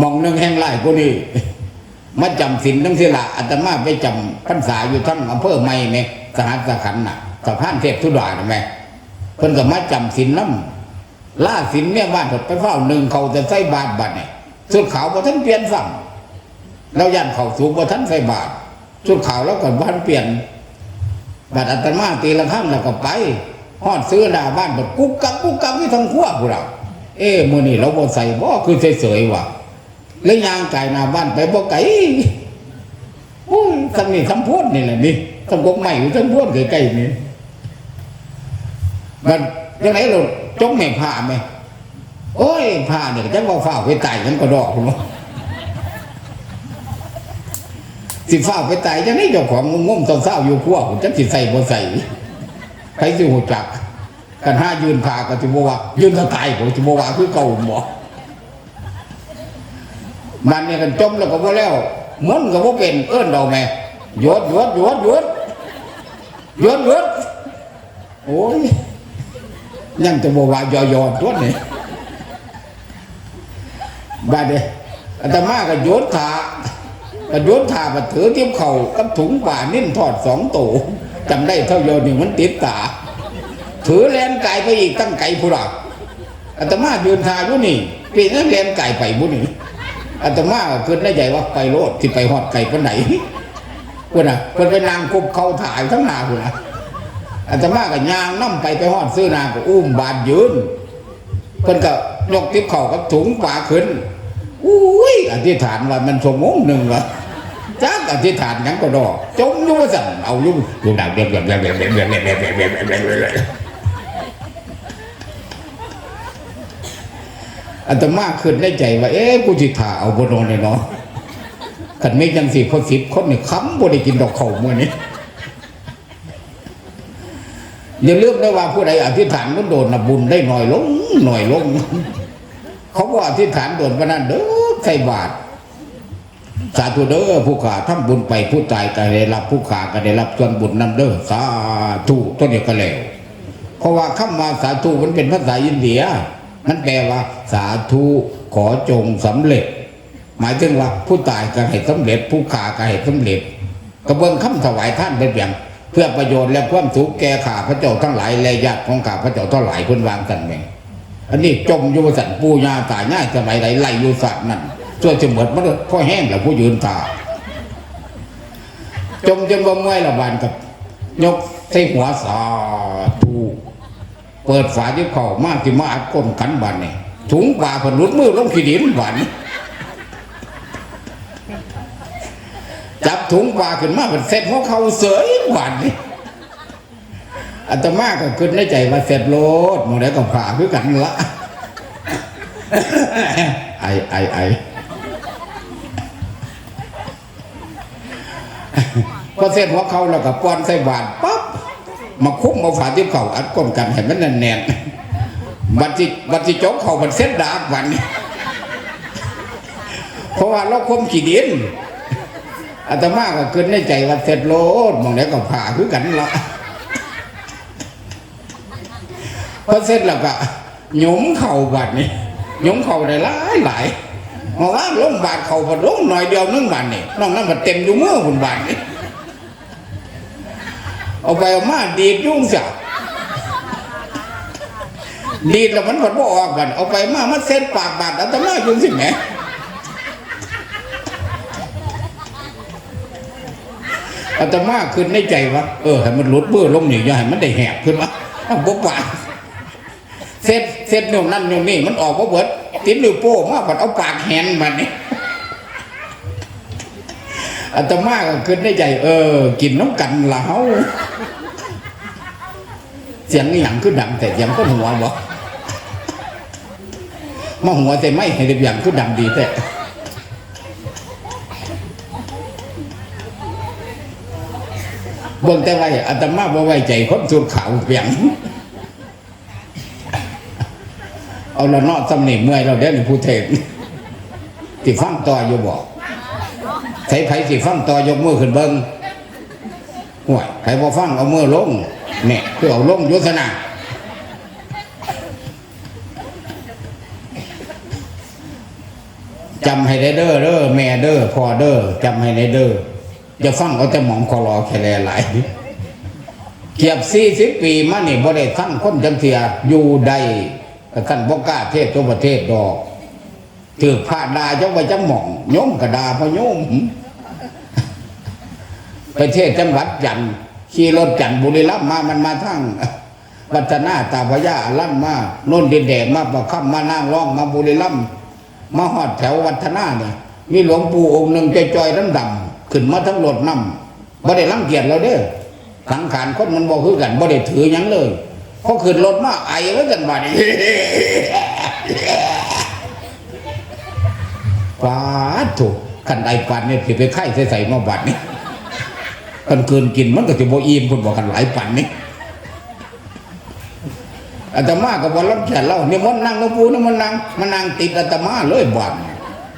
มองนึงแห่งไร่กูนี่มาจำศีลทั้งสิละอาตมาไปจำพรรษาอยู่ทั้งอำเภอไม่ไหมสหัสขันน่ะสะพานเทพทุดาน่ะแม่เพิ่นก็มาจำศีลน้ำล่าศีลเนี่ยบ้านเพิ่นไปเฝ้าหนึ่งเขาจะใส่บาตรบัดเนี่ยสุดขาวบ่ทันเปลี่ยนสั่งเราย่านเขาสูงบ่ทันใส่บาตรสุดขาวแล้วก็บ่ทันเปลี่ยนบัดอาตมาตีละครั้งแล้วก็ไปฮอดซื้อหน้าบ้านบัดกุ๊กกักกุ๊กกักที่ทางขั้วพวกเราเอ๊ะมื้อนี้เราบ่ใส่บ่คือเฉยๆว่ะ แล้วยางไก่หน้าบ้านไปบ่ไกลโอ้ยทำนี่ทำพูดนี่แหละนี่ทำกกใหม่อยู่ทำพูดใกล้ๆนี่มันยังไงเราจงแม่ผ้าไหมโอ้ยผ้าเนี่ยจังว่าฝ้าวไปตายกันก็ดอกพุ่นวะสิฝ้าวไปตายจังได๋เจ้าของงมๆเศร้าอยู่ครัวผมจักสิใส่บ่ใส่ใครสิฮู้จัก กันห้ายืนผ่าก็จะบอกว่ายืนสไตล์ผมจะบอกวาคือเก่าหมอ มันเนี่ยกันจมแล้วก็บ่แล้วมือนกับว่าเป็นเอิ้นเราแม่หยดหยดหยดหยดหยดหยดโอ้ยยังจะบอกว่ายอยอตัวนี่บาดเดยวอาตมาก็โยนถาก็โยนถามาถือเทียบเข่ากับถุงป่านิ่นทอดสองโตจำได้เท่าโยนนี่มันติดตา ถือแลนไก่ไปอีกตั้งไก่ผู้รักอาตมาเดินทางอยู่นี่ปีนั้นแลนไก่ไปบุนี่ อาตมาก็คิดในใจว่าไปโลดที่ไปหอดไก่คนไหนคนน่ะคนไปนางคุบเขาถ่ายทั้งนาคนน่ะอาตมาก็ยางน้ำไปไปหอดซื้อนางก็อุ้มบาดยืนเพิ่นก็ยกติ๊บเข่ากับถุงป่าขึ้นอุ้ยอธิษฐานว่ามันชั่วโมงหนึ่งวะจักอธิษฐานยังก็ดอกจมยู่ว่าสั่นเอายู่ลูกดาวเดือดเดือดเดือดเดือดเดือดเดือดเดือดเดือดเดือดเดื อดเดือดเดือดอัตมาขึ้นในใจว่า เอ๊ะกูจิถ่าเอาบนนเลยเนาะขันไม่ยังสี่คนสิบคนเนี่ยค้ำบ่ได้กินดอกเข่าเมื่อนี้อย่าลืมได้ว่าผู้ใดอธิษฐานมันโดนนะบุญได้หน่อยลงหน่อยลง เขาบอกอธิษฐานโดนพนันเด้อใส่บาตรสาธุเด้อผู้ขาทำบุญไปผู้ตายก็ได้รับผู้ขาก็ได้รับส่วนบุญนำเด้อสาธุตัวเดียวก็แล้วเพราะว่าคำว่าสาธุมันเป็นภาษาอินเดีย มันแปลว่า สาธุขอจงสำเร็จ หมายถึงว่าผู้ตายก็ให้สำเร็จ ผู้ขาก็ให้สำเร็จกระเบื้องคำถวายท่านเป็นอย่างเพื่อประโยชน์และความสุขแก่ข้าพระเจ้าทั้งหลายและญาติของข้าพระเจ้าทั้งหลายคนวางกันเองอันนี้จมอยู่สันปูญาตายง่ายสมัยไหนไล่อยู่สัตว์นั่นส่วนจะเหมือนมันพ่อแห้งแล้วผู้ยืนตาจมจนบ่เมื่อยละบานกับ ยกใส่หัวสาธุ เปิดฝาที่เข่ามาที่มาอัดก้มขันบันนี่ถุงปลาผลุดมือลงขี้ดินบันจับถุงปลาขึ้นมาเป็นเสร็จหัวเขาเสยบันนี่อาตมาก็คิดในใจว่าเสร็จโลดหมดแล้วก็ผ่าคือกันละไอไอไอพอเส้นหัวเขาแล้วก็ป้อนใส่บาตรปั๊บ มาคุ้มมาฝาที่เขาอัดก้นกันให้มันแน่นๆบัดจิบัดจิจกเขามันเส้นดาบวันเพราะว่าเราคมขี้ดินอาตมาก็เกินในใจว่าเสร็จโลดมองแล้วก็ผ่าคือกันละพอเสร็จแล้วก็หยุมเข่าบัดนี้หยุมเข่าได้หลายหลายมาว่าลงบาดเข่าพอลงหน่อยเดียวนึงบาดนี่นอกนั้นมันเต็มอยู่เมื่อคุณบาดนี่ เอาไปเอามาดีดยุ่งเสียดีดแล้วมันผลบ่ออกกัน เอาไปมามันเส้นปากบาดอัตมายุ่งสิแหมอัตมาขึ้นในใจว่าเออให้มันหลุดเบื่อลงหนีอย่าให้มันได้แหบขึ้นวะบกว่าเส้นเส้นนู่นนั่นนู่นนี่มันออกเพราะเบิดติดนิ้วโป้มาผัดเอาปากแหนมันนี่อาตมาก็คิดในใจ เออ กินน้ำกันละเฮา สียงนี่หยังคือดังแต่เสียงก็หัวบ่มาหัวแต่ไม่ให้เรียบอย่างคือดังดีแต่เบิ่งแต่ไว้อาตมาบ่ไว้ใจคนสูดขาวเปียงเอาละนอสำเนียเมื่อยเราเดี๋ยวนี้ผู้เทศที่ฟังต่ออยู่บอกใส่ไผสิฟังต่อยกมือขึ้นเบิงห่วยไผบ่ฟังเอามือลง เนี่ยคือเอาลงยุทธนาจำให้ได้เด้อเด้อแม่เด้อพ่อเด้อจำให้ได้เด้ออย่าฟังเอาแต่หมองคอรอแค่แลหลายเกียบสี่สิบปีมานี่บ่ได้ทั้งคนจังเทียอยู่ใดกันบ่กล้าเทศตัวประเทศดอกถือผ้าดาจ้าไปจังหมองโยมกระดาพะโยมไปเทศจังหวัดจันทร์ ขี่รถจันทบุรีรัมย์มามันมาทั้งวัฒนาตาพญาล่ำมาโน่นดินแดงมาประคับมานั่งร้องมาบุรีรัมย์มาหอดแถววัฒนาเนี่ยมีหลวงปู่องค์หนึ่งจอยๆดำดำๆขึ้นมาทั้งรถน้ำบ่ได้รังเกียจเราเด้อสังขารคนมันบ่คือกันบ่ได้ถือยังเลยพอขึ้นรถมาไอ้ไว้กันบัดนี้ปาดถูกกันไอปันเนี่ยผิดไปไข่ใส่ๆมาบัดนี่ กันเกินกินมันก็จะบ่อิ่มคนบอกกันหลายปันนี่อาตมาก็บ่รับแขกเล่าเนี่ยมันนั่งหลวงปู่นี่มันนั่งมันนั่งติดอาตมาเลยบัด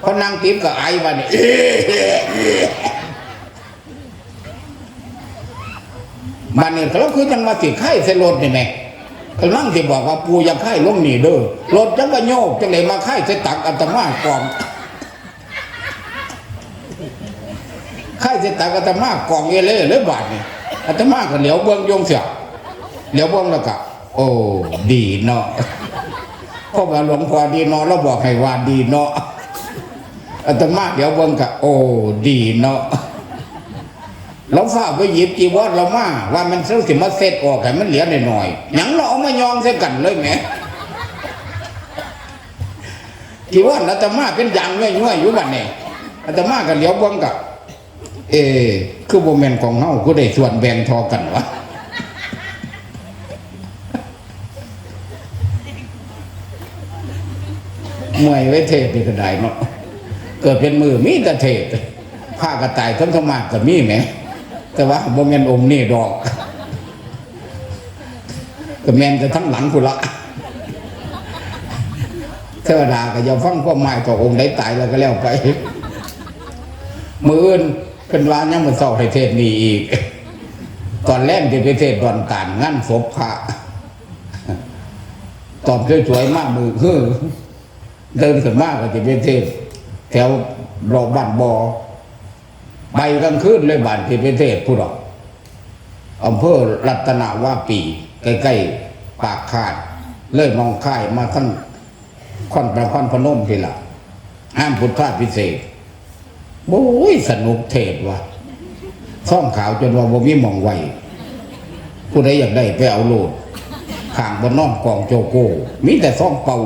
พอนั่งติดก็ไอ้บัดนี่บัดนี้เราคือจังมาสิไข่ใส่รถนี่แหม่ก็นั่งที่บอกว่าปูอย่าไข่ลงนี่เด้อรถจังก็โยกจังเลยมาไข่ใส่ตักอาตมากอง ไข่จะตากอาตมากองเอเล่เลยบาทนี่อาตมาก็เหลียวเบิ้องโยงเสียเหลียวเบิ้องแล้วก็โอ้ดีเนาะเพราะว่าหลวงพ่อดีเนาะเราบอกให้ว่าดีเนาะอาตมาเหลียวเบิ้งก็โอ้ดีเนาะเราฝากไปหยิบจีวรเรามาว่ามันเสื่อสิมาเสร็จออกให้มันเหลือหน่อยๆหยังเราเอามายองใส่กันเลยแหมจีวรอาตมาเป็นย่างง่อยๆอยู่บัดนี้อาตมาก็เหลียวเบิ้งก็ เออคือโมเมนต์ของเฮาก็ได้ส่วนแบ่งทอกันวะเมวยไว้เทศนี่ก็ได้เนาะเกิดเป็นมือมีแต่เทศผ้ากระต่ายทั้งธรรมะก็มีแหม แต่ว่าโมเมนต์องค์นี่ดอกก็แมนจะทั้งหลังกุละเทวดาก็อย่าฟังความหมายต่อองค์ได้ตายแล้วก็แล้วไป มืออื่น เป็นวานยังมันเศร้าให้เทศนี่อีก ตอนแรกที่ไปเทศตอนการงานศพพระตอนสวยๆมากมือฮือเดินขึ้นมากก็จะไปเทศแถวรอบบ้านบอใบกลางคืนเลยบ้านที่ไปเทศผู้ดอกอำเภอรัตนวาปี ใกล้ๆปากขาด เลยหน้องค่ายมาทั้งค่อนประค่อนพนมทีละห้ามพุทธาพิเศษ โอ้ยสนุกเทศว่ะซ่องขาวจนว่าบ่มีมองไวผู้ใดอยากได้ไปเอาโลดข่างบนน้องกองโจโก้มีแต่ซ่องเป่า